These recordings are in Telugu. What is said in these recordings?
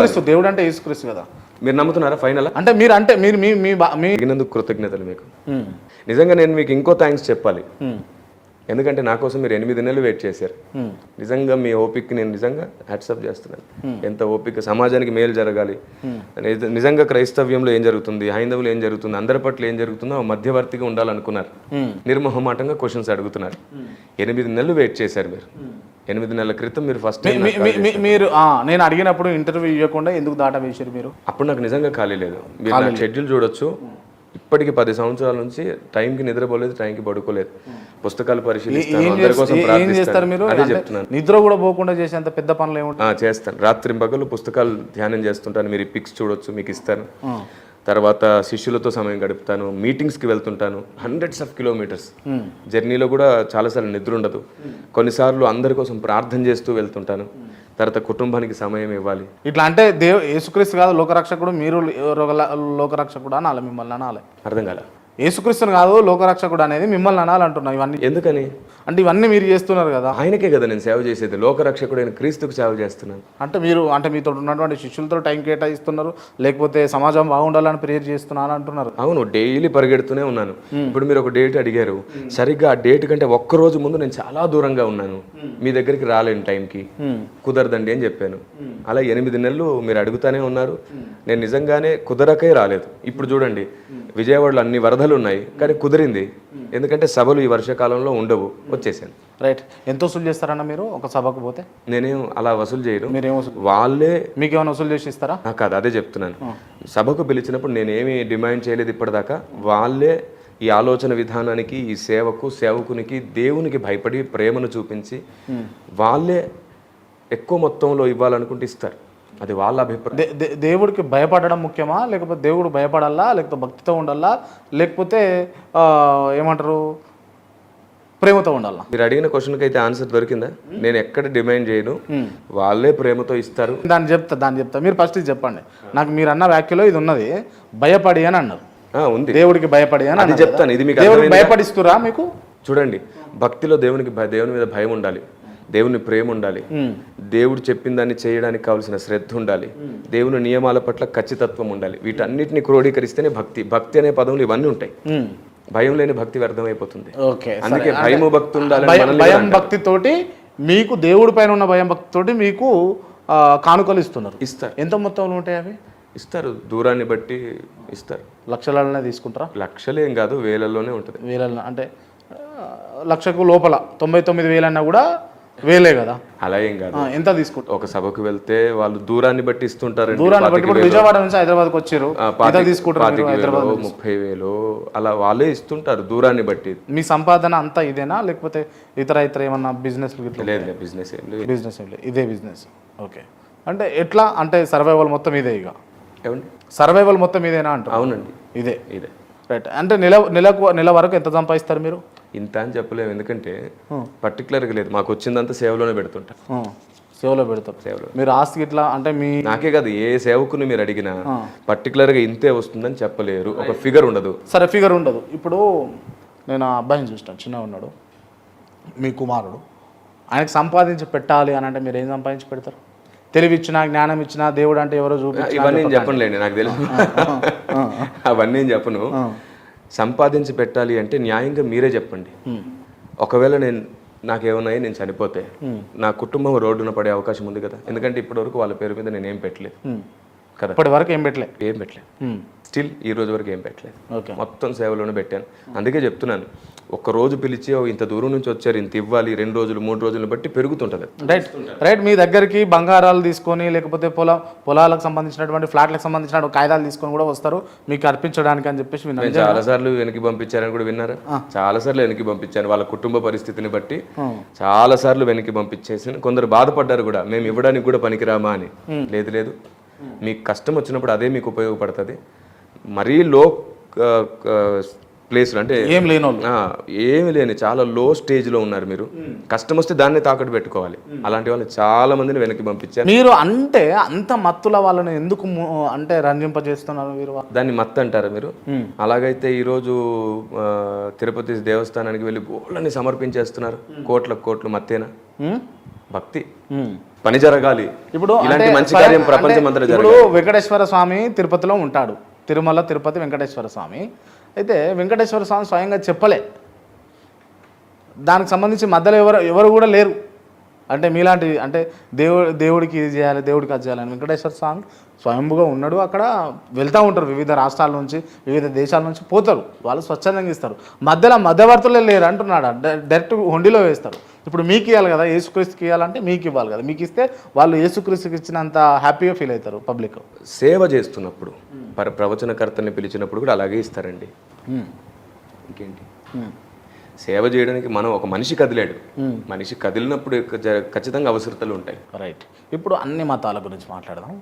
యేసుక్రీస్తు దేవుడు అంటే యేసుక్రీస్తు కదా. మీరు నమ్ముతున్నారా ఫైనల్? అంటే మీరు అంటే మీరు మీ మీ మీ అడిగినందుకు కృతజ్ఞతలు మీకు. నిజంగా నేను మీకు ఇంకో థ్యాంక్స్ చెప్పాలి. ఎందుకంటే నా కోసం మీరు ఎనిమిది నెలలు వెయిట్ చేశారు. నిజంగా మీ ఓపిక్కి నేను నిజంగా హ్యాట్సప్ చేస్తున్నాను. ఎంత ఓపిక సమాజానికి మేలు జరగాలి. నిజ- నిజంగా క్రైస్తవ్యంలో ఏం జరుగుతుంది హైందవులు ఏం జరుగుతుంది అందరి పట్ల ఏం జరుగుతుందో మధ్యవర్తిగా ఉండాలనుకున్నారు. నిర్మోహమాటంగా క్వశ్చన్స్ అడుగుతున్నారు. ఎనిమిది నెలలు వెయిట్ చేశారు మీరు. ఎనిమిది నెలల క్రితం మీరు ఫస్ట్ మీరు నేను అడిగినప్పుడు ఇంటర్వ్యూ ఇవ్వకుండా ఎందుకు దాటా వేసారు మీరు? అప్పుడు నాకు నిజంగా ఖాళీ లేదు. మీరు నా షెడ్యూల్ చూడొచ్చు. ఇప్పటికి పది సంవత్సరాల నుంచి టైంకి నిద్రపోలేదు టైంకి పడుకోలేదు. పుస్తకాలు పరిశీలిస్తాను అదే చెప్తున్నాను. నిద్ర కూడా పోకుండా చేసేంత పెద్ద పనులు ఏముంటాయి? ఆ, చేస్తాను. రాత్రి పగలు పుస్తకాలు ధ్యానం చేస్తుంటాను. మీరు పిక్స్ చూడొచ్చు మీకు ఇస్తాను. తర్వాత శిష్యులతో సమయం గడుపుతాను మీటింగ్స్కి వెళ్తుంటాను హండ్రెడ్స్ ఆఫ్ కిలోమీటర్స్ జర్నీలో కూడా చాలాసార్లు నిద్ర ఉండదు. కొన్నిసార్లు అందరి కోసం ప్రార్థన చేస్తూ వెళ్తుంటాను. తర్వాత కుటుంబానికి సమయం ఇవ్వాలి. ఇట్లా అంటే దేవ్ యేసుక్రీస్తు కాదు లోకరక్షకుడు మీరు లోక- లోకరక్షకుడు అనాలి మిమ్మల్ని అనాలి. అర్థం కాల. యేసుక్రీస్తుని కాదు లోకరక్షకుడు అనేది మిమ్మల్ని అనాలి అంటున్నా ఇవన్నీ. ఎందుకని? అంటే ఇవన్నీ మీరు చేస్తున్నారు కదా. ఆయనకే కదా నేను సేవ చేసేది. లోకరక్షకుడైన క్రీస్తుకు సేవ చేస్తున్నాను. అంటే మీరు అంటే మీతో ఉన్నటువంటి శిష్యులతో టైం కేటాయిస్తున్నారు లేకపోతే సమాజం బాగుండాలని ప్రేయర్ చేస్తున్నారు అంటున్నారు. అవును డైలీ పరిగెడుతూనే ఉన్నాను. ఇప్పుడు మీరు ఒక డేట్ అడిగారు. సరిగ్గా ఆ డేట్ కంటే ఒక్క రోజు ముందు నేను చాలా దూరంగా ఉన్నాను. మీ దగ్గరికి రాలేను టైంకి. కుదరదండి అని చెప్పాను. అలా ఎనిమిది నెలలు మీరు అడుగుతానే ఉన్నారు. నేను నిజంగానే కుదరకే రాలేదు. ఇప్పుడు చూడండి విజయవాడలో అన్ని వరదలు ఉన్నాయి కానీ కుదిరింది. ఎందుకంటే సభలు ఈ వర్షాకాలంలో ఉండవు. వచ్చేసాను. రైట్. ఎంత వసూలు చేస్తారన్న మీరు ఒక సభకు పోతే? నేనేం అలా వసూలు చేయను. మీరేం వసూలు? వాళ్ళే మీకు ఏమైనా వసూలు చేసి ఇస్తారా? కాదు అదే చెప్తున్నాను. సభకు పిలిచినప్పుడు నేనేమి డిమాండ్ చేయలేదు ఇప్పటిదాకా. వాళ్ళే ఈ ఆలోచన విధానానికి ఈ సేవకు సేవకునికి దేవునికి భయపడి ప్రేమను చూపించి వాళ్ళే ఎక్కువ మొత్తంలో ఇవ్వాలనుకుంటే ఇస్తారు. అది వాళ్ళ అభిప్రాయం. దేవుడికి భయపడడం ముఖ్యమా? లేకపోతే దేవుడు భయపడాలా? లేకపోతే భక్తితో ఉండాలా? లేకపోతే ఏమంటారు? ప్రేమతో ఉండాలా? మీరు అడిగిన క్వశ్చన్కి అయితే ఆన్సర్ దొరికిందా? నేను ఎక్కడ డిమాండ్ చేయను. వాళ్ళే ప్రేమతో ఇస్తారు. దాన్ని చెప్తా దాన్ని చెప్తా. మీరు ఫస్ట్ ఇది చెప్పండి. నాకు మీరు అన్న వ్యాఖ్యలో ఇది ఉన్నది. భయపడి అని అన్నారు. ఉంది. దేవుడికి భయపడి అని అది చెప్తాను. ఇది మీకు? భయపడిస్తురా మీకు? చూడండి భక్తిలో దేవునికి దేవుని మీద భయం ఉండాలి. దేవుని ప్రేమ ఉండాలి. దేవుడు చెప్పిన దాన్ని చేయడానికి కావాల్సిన శ్రద్ధ ఉండాలి. దేవుని నియమాల పట్ల ఖచ్చితత్వం ఉండాలి. వీటన్నిటిని క్రోడీకరిస్తేనే భక్తి భక్తి అనే పదములు ఇవన్నీ ఉంటాయి. భయం లేని భక్తి వ్యర్థమైపోతుంది. ఓకే అందుకే భయము భక్తి ఉండాలని భయం భక్తితోటి మీకు దేవుడి పైన ఉన్న భయం భక్తితోటి మీకు కానుకలు ఇస్తున్నారు. ఇస్తారు. ఎంత మొత్తంలో ఉంటాయి అవి? ఇస్తారు. దూరాన్ని బట్టి ఇస్తారు. లక్షలనే తీసుకుంటారా? లక్షలేం కాదు వేలల్లోనే ఉంటుంది. వేల అంటే లక్షకు లోపల తొంభై తొమ్మిది వేలన్నా కూడా వేలే కదా? అలా ఏం కాదు. ఎంత తీసుకుంటారు? ఒక సభకు వెళ్తే వాళ్ళు దూరాన్ని బట్టి ఇస్తుంటారు దూరాన్ని బట్టి విజయవాడ నుంచి హైదరాబాద్కి వచ్చారు. తీసుకుంటారు హైదరాబాద్ ముప్పై వేలు అలా వాళ్ళే ఇస్తుంటారు దూరాన్ని బట్టి. మీ సంపాదన అంతా ఇదేనా? లేకపోతే ఇతర ఇతర ఏమన్నా బిజినెస్ లేదు బిజినెస్ బిజినెస్ ఇదే బిజినెస్ ఓకే అంటే ఎట్లా? అంటే సర్వైవల్ మొత్తం ఇదే ఇక. ఏమండి? సర్వైవల్ మొత్తం ఇదేనా అంటారు? అవునండి. ఇదే. ఇదే. రైట్ అంటే నెల నెలకు నెల వరకు ఎంత సంపాదిస్తారు మీరు? ఇంత అని చెప్పలేము. ఎందుకంటే పర్టికులర్గా లేదు. మాకు వచ్చిందంతా సేవలోనే పెడుతుంటా. సేవలో పెడతారు సేవలో. మీరు ఆస్తి ఇట్లా అంటే మీ నాకే కాదు ఏ సేవకుని మీరు అడిగినా పర్టికులర్గా ఇంతే వస్తుందని చెప్పలేరు. ఒక ఫిగర్ ఉండదు. సరే ఫిగర్ ఉండదు. ఇప్పుడు నేను ఆ అబ్బాయిని చూస్తాను. చిన్న ఉన్నాడు. మీ కుమారుడు. ఆయనకు సంపాదించి పెట్టాలి అని అంటే మీరు ఏం సంపాదించి పెడతారు? తెలివి ఇచ్చినా జ్ఞానం ఇచ్చినా దేవుడు అంటే ఎవరో చూపించి ఇవన్నీ నేను చెప్పనులేండి నాకు తెలుసు. అవన్నీ నేను చెప్పను. సంపాదించి పెట్టాలి అంటే న్యాయంగా మీరే చెప్పండి. ఒకవేళ నేను నాకేమన్నాయి నేను చనిపోతే నా కుటుంబం రోడ్డున పడే అవకాశం ఉంది కదా. ఎందుకంటే ఇప్పటివరకు వాళ్ళ పేరు మీద నేను పెట్టలేదు. కదా ఇప్పటి వరకు ఏం పెట్టలే. ఏం పెట్టలేదు స్టిల్ ఈ రోజు వరకు ఏం పెట్టలేదు మొత్తం సేవలోనే పెట్టాను. అందుకే చెప్తున్నాను ఒక్క రోజు పిలిచి "ఓ, ఇంత దూరం నుంచి వచ్చారు ఇంత ఇవ్వాలి రెండు రోజులు మూడు రోజులను బట్టి పెరుగుతుంటది. రైట్ రైట్ మీ దగ్గరికి బంగారాలు తీసుకొని లేకపోతే పొల పొలాలకు సంబంధించినటువంటి ఫ్లాట్లకు సంబంధించిన కాగితాలు తీసుకొని కూడా వస్తారు. మీకు అర్పించడానికి అని చెప్పేసి విన్నాను. నేను చాలా సార్లు వెనక్కి పంపించారని కూడా విన్నారా? చాలా సార్లు వెనక్కి పంపించాను. వాళ్ళ కుటుంబ పరిస్థితిని బట్టి చాలా సార్లు వెనక్కి పంపించేసి కొందరు బాధపడ్డారు కూడా మేము ఇవ్వడానికి కూడా పనికిరామా అని. లేదు లేదు. మీకు కష్టం వచ్చినప్పుడు అదే మీకు ఉపయోగపడుతుంది. మరీ లో ప్లేస్లు అంటే ఏం లేని ఏమి లేని చాలా లో స్టేజ్లో ఉన్నారు మీరు. కష్టం వస్తే దాన్ని తాకట్టు పెట్టుకోవాలి. అలాంటి వాళ్ళు చాలా మందిని వెనక్కి పంపించారు. మీరు అంటే అంత మత్తుల వాళ్ళని ఎందుకు అంటే రంజింపజేస్తున్నారు మీరు? దాన్ని మత్ అంటారా మీరు. అలాగైతే ఈరోజు తిరుపతి దేవస్థానానికి వెళ్ళి గోళ్ళని సమర్పించేస్తున్నారు. కోట్ల కోట్లు మత్తేనా? భక్తి. పని జరగాలి. ఇప్పుడు ఇలాంటి మంచి కార్యం ప్రపంచం అంతా అంటే ఇప్పుడు జరగాలి. వెంకటేశ్వర స్వామి తిరుపతిలో ఉంటాడు. తిరుమల తిరుపతి వెంకటేశ్వర స్వామి. అయితే వెంకటేశ్వర స్వామి స్వయంగా చెప్పలే. దానికి సంబంధించి మధ్యలో ఎవరు ఎవరు కూడా లేరు. అంటే మీలాంటి అంటే దేవుడు దేవుడికి ఇది చేయాలి దేవుడికి అది చేయాలని వెంకటేశ్వర స్వామి స్వయంభుగా ఉన్నాడు. అక్కడ వెళ్తూ ఉంటారు వివిధ రాష్ట్రాల నుంచి వివిధ దేశాల నుంచి పోతారు. వాళ్ళు స్వచ్ఛందంగా ఇస్తారు. మధ్యలో మధ్యవర్తులే లేరు అంటున్నాడు. డైరెక్ట్ హుండీలో వేస్తారు. ఇప్పుడు మీకు ఇవ్వాలి కదా యేసుక్రీస్తుకి ఇవ్వాలంటే మీకు ఇవ్వాలి కదా. మీకు ఇస్తే వాళ్ళు యేసుక్రీస్తుకి ఇచ్చినంత హ్యాపీగా ఫీల్ అవుతారు పబ్లిక్. సేవ చేస్తున్నప్పుడు పర ప్రవచనకర్తని పిలిచినప్పుడు కూడా అలాగే ఇస్తారండి. ఇంకేంటి? సేవ చేయడానికి మనం ఒక మనిషి కదిలాడు. మనిషి కదిలినప్పుడు ఖచ్చితంగా అవసరతలు ఉంటాయి. రైట్. ఇప్పుడు అన్ని మతాల గురించి మాట్లాడదాం.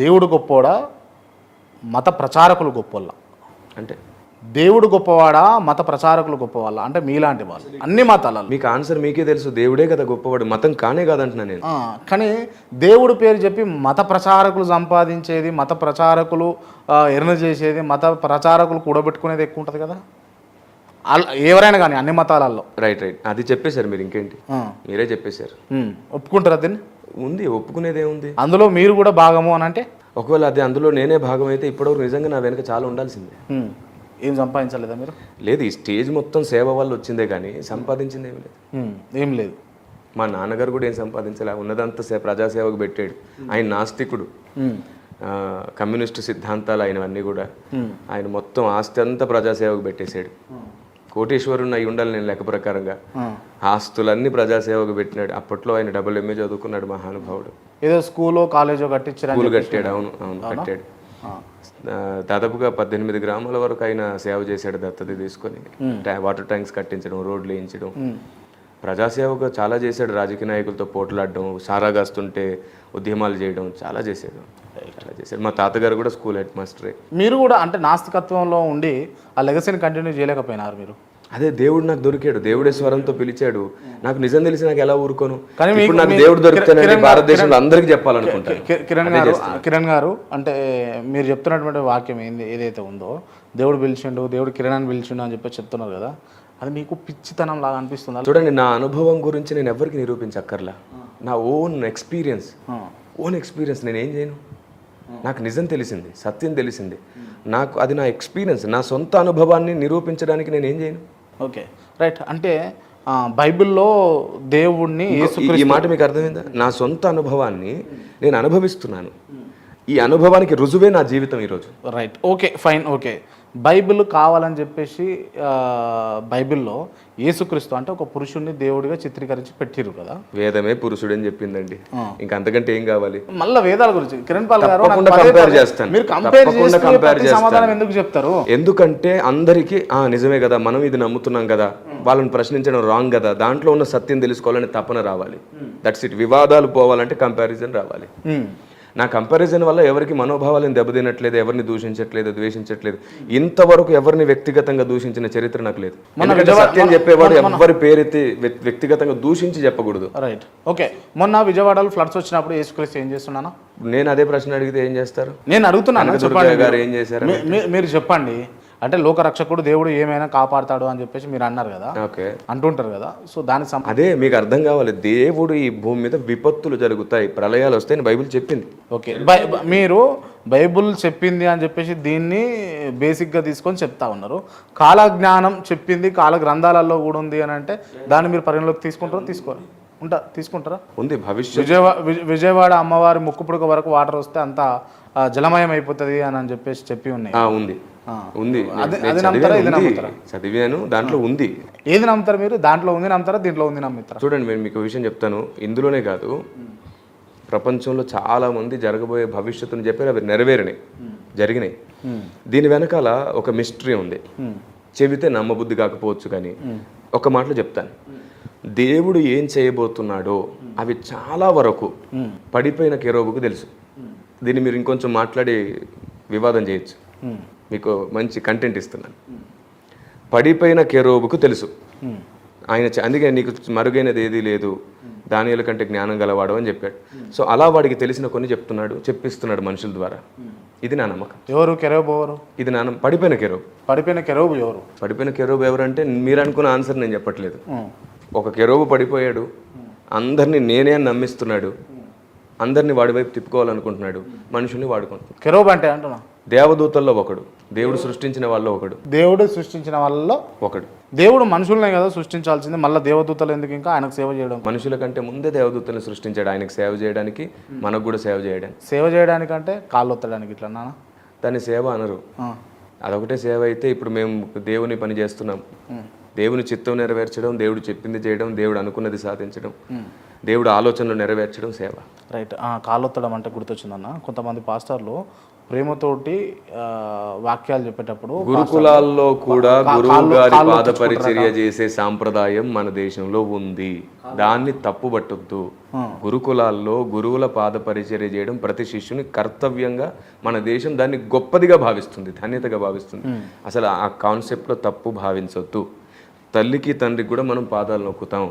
దేవుడు గొప్పోడా? మత ప్రచారకులు గొప్పోళ్ళ? అంటే? దేవుడు గొప్పవాడా? మత ప్రచారకులు గొప్పవాళ్ళ? అంటే మీలాంటి వాళ్ళు. అన్ని మతాలలో. మీకు ఆన్సర్ మీకే తెలుసు. దేవుడే కదా గొప్పవాడు. మతం కానే కాదంటున్నా నేను. కానీ దేవుడు పేరు చెప్పి మత ప్రచారకులు సంపాదించేది మత ప్రచారకులు ఎర్న చేసేది మత ప్రచారకులు కూడబెట్టుకునేది ఎక్కువ ఉంటుంది కదా? ఎవరైనా కానీ అన్ని మతాలలో. రైట్ రైట్ అది చెప్పేశారు మీరు ఇంకేంటి? మీరే చెప్పేశారు. ఒప్పుకుంటారా దీన్ని? ఉంది ఒప్పుకునేది ఏముంది? అందులో మీరు కూడా భాగము అని అంటే? ఒకవేళ అది అందులో నేనే భాగం అయితే ఇప్పటివరకు నిజంగా నా వెనక చాలా ఉండాల్సిందే. ఏం సంపాదించలేదా మీరు? లేదు ఈ స్టేజ్ మొత్తం సేవ వల్ల వచ్చిందే కానీ సంపాదించింది ఏమి లేదు. ఏం లేదు. మా నాన్నగారు కూడా ఏం సంపాదించలే ఉన్నదంతా సే ప్రజాసేవకు పెట్టాడు. ఆయన నాస్తికుడు. కమ్యూనిస్టు సిద్ధాంతాలు ఆయనవన్నీ కూడా ఆయన మొత్తం ఆస్తి అంతా ప్రజాసేవకు పెట్టేశాడు. కోటేశ్వరుని అయి ఉండాలి నేను లెక్క ప్రకారంగా. ఆస్తులన్నీ ప్రజాసేవకు పెట్టినాడు. అప్పట్లో ఆయన డబుల్ ఎంఏ చదువుకున్నాడు మహానుభావుడు. ఏదో స్కూలో కాలేజో కట్టించారని స్కూల్ కట్టాడు అవును అవును కట్టాడు. దాదాపుగా పద్దెనిమిది గ్రామాల వరకు ఆయన సేవ చేశాడు దత్తత తీసుకొని. వాటర్ ట్యాంక్స్ కట్టించడం రోడ్లు వేయించడం. ఉమ్, ప్రజాసేవకు చాలా చేశాడు రాజకీయ నాయకులతో పోట్లాడడం సారా కాస్తుంటే ఉద్యమాలు చేయడం చాలా చేశాడు. చాలా చేశాడు. మా తాతగారు కూడా స్కూల్ హెడ్ మాస్టరే మీరు కూడా అంటే నాస్తికత్వంలో ఉండి ఆ లెగసీని కంటిన్యూ చేయలేకపోయినారు మీరు? అదే దేవుడు నాకు దొరికాడు దేవుడే స్వరంతో పిలిచాడు. నాకు నిజం తెలిసి నాకు ఎలా ఊరుకోను? కానీ ఇప్పుడు నాకు దేవుడు గారు- భారతదేశంలో అందరికీ చెప్పాలనుకుంటాను. కిరణ్ గారు కిరణ్ గారు అంటే మీరు చెప్తున్నటువంటి వాక్యం ఏంది ఏదైతే ఉందో దేవుడు పిలిచిండు దేవుడు కిరణ్ అని పిలిచిండు అని చెప్పి చెప్తున్నారు కదా అది మీకు పిచ్చితనం లాగా అనిపిస్తుందా? చూడండి నా అనుభవం గురించి నేను ఎవరికి నిరూపించక్కర్లా. నా ఓన్ ఎక్స్పీరియన్స్. ఓన్ ఎక్స్పీరియన్స్ నేను ఏం చేయను? నాకు నిజం తెలిసింది సత్యం తెలిసింది. నాకు అది నా ఎక్స్పీరియన్స్ నా సొంత అనుభవాన్ని నిరూపించడానికి నేను ఏం చేయను? ఓకే. రైట్. అంటే బైబిల్లో దేవుణ్ణి ఈ మాట మీకు అర్థమైందా? నా సొంత అనుభవాన్ని నేను అనుభవిస్తున్నాను. ఈ అనుభవానికి రుజువే నా జీవితం ఈరోజు. Right. Okay fine. Okay. Bible కావాలని చెప్పేసి ఆ, బైబిల్లో యేసుక్రీస్తు అంటే ఒక పురుషుణ్ణి దేవుడిగా చిత్రీకరించి పెట్టిరు కదా. వేదమే పురుషుడు అని చెప్పిందండి ఇంకా అంతకంటే ఏం కావాలి? మళ్ళీ వేదాల గురించి. కిరణ్ పాల్ గారు చేస్తాను. మీరు కంపేర్ చేస్తాను. సమాధానం ఎందుకు చెప్తారు? ఎందుకంటే అందరికీ ఆ నిజమే కదా మనం ఇది నమ్ముతున్నాం కదా వాళ్ళని ప్రశ్నించడం రాంగ్ కదా దాంట్లో ఉన్న సత్యం తెలుసుకోవాలని తపన రావాలి. దట్స్ ఇట్ వివాదాలు పోవాలంటే కంపారిజన్ రావాలి. నా కంపారిజన్ వల్ల ఎవరికి మనోభావాలను దెబ్బతినట్లేదు ఎవరిని దూషించట్లేదు ద్వేషించట్లేదు. ఇంతవరకు ఎవరిని వ్యక్తిగతంగా దూషించిన చరిత్ర నాకు లేదు. సత్యం చెప్పేవాడు ఎవరి పేరెత్తి వ్యక్- వ్యక్తిగతంగా దూషించి చెప్పకూడదు. రైట్ ఓకే మొన్న విజయవాడలో ఫ్లడ్స్ వచ్చినప్పుడు యేసుక్రీస్తు ఏం చేస్తున్నానా? నేను అదే ప్రశ్న అడిగితే ఏం చేస్తారు? నేను అడుగుతున్నాను గారు ఏం చేశారు? మీరు చెప్పండి. అంటే లోకరక్షకుడు దేవుడు ఏమైనా కాపాడతాడు అని చెప్పేసి మీరు అన్నారు కదా. ఓకే. అంటుంటారు కదా. సో దానికి అదే మీకు అర్థం కావాలి. దేవుడు ఈ భూమి మీద విపత్తులు జరుగుతాయి. ప్రళయాలు వస్తాయని బైబిల్ చెప్పింది. ఓకే. మీరు బైబుల్ చెప్పింది అని చెప్పేసి దీన్ని బేసిక్గా తీసుకొని చెప్తా ఉన్నారు. కాలజ్ఞానం చెప్పింది కాల గ్రంథాలలో కూడా ఉంది అని అంటే దాన్ని మీరు పరిగణలోకి తీసుకుంటారా? తీసుకోరు? ఉంటా తీసుకుంటారా? ఉంది. భవిష్యత్ విజయవాడ విజయవాడ అమ్మవారి ముక్కు పుడక వరకు వాటర్ వస్తే అంత జలమయం అయిపోతుంది అని అని చెప్పేసి చెప్పి ఉన్నాయి. ఉంది. ఉంది. చదివాను, దాంట్లో ఉంది. ఏది నమ్ముతారు మీరు? దాంట్లో ఉంది నమ్ముతారా? దీంట్లో ఉంది నమ్ముతారా? చూడండి నేను మీకు విషయం చెప్తాను. ఇందులోనే కాదు ప్రపంచంలో చాలా మంది జరగబోయే భవిష్యత్తును చెప్పారు అవి నెరవేరినాయి జరిగినాయి. దీని వెనకాల ఒక మిస్టరీ ఉంది. చెబితే నమ్మబుద్ధి కాకపోవచ్చు కానీ ఒక మాటలో చెప్తాను. దేవుడు ఏం చేయబోతున్నాడో అవి చాలా వరకు పడిపోయిన కెరోబుకు తెలుసు. దీన్ని మీరు ఇంకొంచెం మాట్లాడి వివాదం చేయొచ్చు. మీకు మంచి కంటెంట్ ఇస్తున్నాను. పడిపోయిన కెరోబుకు తెలుసు. ఆయన అందుకే నీకు మరుగైనది ఏదీ లేదు. దానియుల కంటే జ్ఞానం గలవాడు అని చెప్పాడు. సో అలా వాడికి తెలిసిన కొన్ని చెప్తున్నాడు చెప్పిస్తున్నాడు మనుషుల ద్వారా. ఇది నా నమ్మకం. ఎవరు? కెరోబు ఎవరు? ఇది నా పడిపోయిన కెరోబు. పడిపోయిన కెరోబు ఎవరు? పడిపోయిన కెరోబు ఎవరంటే మీరు అనుకున్న ఆన్సర్ నేను చెప్పట్లేదు. ఒక కెరోబు పడిపోయాడు. అందరినీ నేనే నమ్మిస్తున్నాడు. అందరినీ వాడి వైపు తిప్పుకోవాలనుకుంటున్నాడు. మనుషుల్ని వాడుకుంటున్నాడు. కెరోబ్ అంటే అంటున్నా. దేవదూతల్లో ఒకడు దేవుడు సృష్టించిన వాళ్ళు ఒకడు. దేవుడు సృష్టించిన వాళ్ళలో ఒకడు. దేవుడు మనుషులనే కదా సృష్టించాల్సింది మళ్ళీ దేవదూతలు ఎందుకు ఇంకా ఆయనకు సేవ చేయడం? మనుషుల కంటే ముందే దేవదూతల్ని సృష్టించాడు ఆయనకు సేవ చేయడానికి మనకు కూడా సేవ చేయడానికి. సేవ చేయడానికంటే కాళ్ళు ఒత్తడానికి ఇట్లా నాన్న? దాన్ని సేవ అనరు. అదొకటే సేవ అయితే ఇప్పుడు మేము దేవుని పని చేస్తున్నాం. దేవుని చిత్తం నెరవేర్చడం దేవుడు చెప్పింది చేయడం దేవుడు అనుకున్నది సాధించడం దేవుడు ఆలోచనలు నెరవేర్చడం సేవ. రైట్. కాళ్ళొత్తడం అంటే గుర్తొచ్చిందన్న. కొంతమంది పాస్టర్లు ప్రేమతోటి వాక్యాలు చెప్పేటప్పుడు గురుకులాల్లో కూడా గురువు గారి కాళ్ళు పాద పరిచర్య చేసే సాంప్రదాయం మన దేశంలో ఉంది. దాన్ని తప్పుబట్టొద్దు గురుకులాల్లో గురువుల పాద పరిచర్య చేయడం ప్రతి శిష్యుని కర్తవ్యంగా మన దేశం దాన్ని గొప్పదిగా భావిస్తుంది ధన్యతగా భావిస్తుంది. అసలు ఆ కాన్సెప్ట్లో తప్పు భావించొద్దు. తల్లికి తండ్రికి కూడా మనం పాదాలు నొక్కుతాం.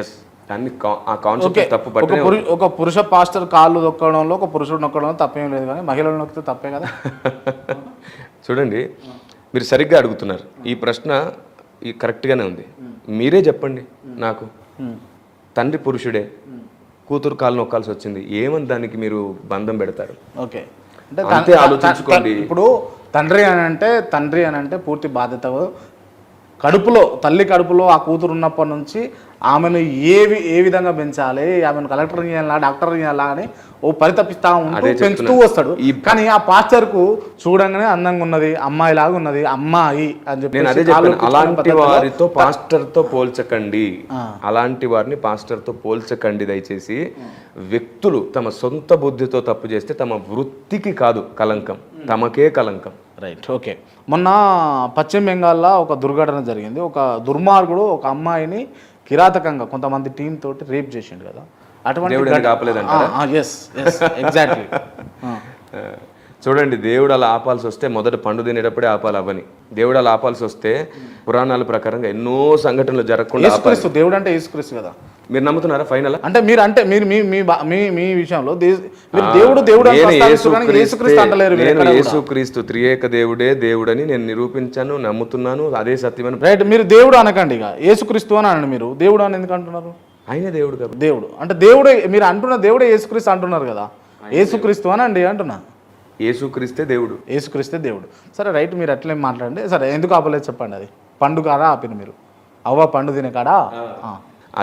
ఎస్ దాన్ని కా- ఆ కాన్సెప్ట్ తప్పు ఒక పురుష పాస్టర్ కాళ్ళు నొక్కడంలో ఒక పురుషుడు నొక్కడంలో తప్పేం లేదు కానీ మహిళలు నొక్కితే తప్పే కదా? చూడండి మీరు సరిగ్గా అడుగుతున్నారు. ఈ ప్రశ్న ఈ కరెక్ట్గానే ఉంది. మీరే చెప్పండి నాకు. తండ్రి పురుషుడే కూతురు కాలు నొక్కాల్సి వచ్చింది. ఏమని దానికి మీరు బంధం పెడతారు? ఓకే. అంటే ఆలోచించుకోండి. ఇప్పుడు తండ్రి అని అంటే తండ్రి అని అంటే పూర్తి బాధ్యత. కడుపులో తల్లి కడుపులో ఆ కూతురు ఉన్నప్పటి నుంచి ఆమెను ఏ వి- ఏ విధంగా పెంచాలి ఆమెను కలెక్టర్ చేయాలా డాక్టర్ చేయాలా అని ఓ పరితపిస్తా ఉంటూ పెంచుతూ. వస్తాడు. కానీ ఆ పాస్టర్కు చూడంగానే అందంగా ఉన్నది అమ్మాయి లాగా ఉన్నది అమ్మాయి అని చెప్పి నేను అదే చెప్పాను. అలాంటి వారితో పాస్టర్తో పోల్చకండి. అలాంటి వారిని పాస్టర్తో పోల్చకండి దయచేసి. వ్యక్తులు తమ సొంత బుద్ధితో తప్పు చేస్తే తమ వృత్తికి కాదు కలంకం. తమకే కలంకం. Right okay. మొన్న పశ్చిమ బెంగాల్లో ఒక దుర్ఘటన జరిగింది. ఒక దుర్మార్గుడు ఒక అమ్మాయిని కిరాతకంగా కొంతమంది టీం తోటి రేప్ చేసిండు కదా. అటువంటి? ఎస్ ఎస్ ఎగ్జాక్ట్లీ చూడండి దేవుడు అలా ఆపాల్సి వస్తే మొదట పండు తినేటప్పుడే ఆపాలి అవని దేవుడు అలా ఆపాల్సి వస్తే పురాణాల ప్రకారంగా ఎన్నో సంఘటనలు జరగకుండా యేసుక్రీస్తు దేవుడు అంటే యేసుక్రీస్తు కదా? మీరు నమ్ముతున్నారా ఫైనల్? అంటే మీరు అంటే మీరు మీ మీ మీ మీ విషయంలో మీరు దేవుడు దేవుడు అని నేను. యేసుక్రీస్తు త్రియేక దేవుడే దేవుడని నేను నిరూపించాను నమ్ముతున్నాను అదే సత్యమని రైట్ మీరు దేవుడు అనకండి ఇక. యేసుక్రీస్తు అని అనండి మీరు. దేవుడు అని ఎందుకు అంటున్నారు? ఆయనే దేవుడు దేవుడు. అంటే దేవుడే మీరు అంటున్న దేవుడే యేసుక్రీస్తు అంటున్నారు కదా. యేసుక్రీస్తు అనండి అంటున్నా. యేసుక్రీస్తే దేవుడు. యేసుక్రీస్తే దేవుడు. సరే రైట్ మీరు అట్లే మాట్లాడండి. సరే ఎందుకు ఆపలేదు చెప్పండి అది? పండు కాడా ఆపిన మీరు? అవ్వ పండు తినే కాడా ఆ.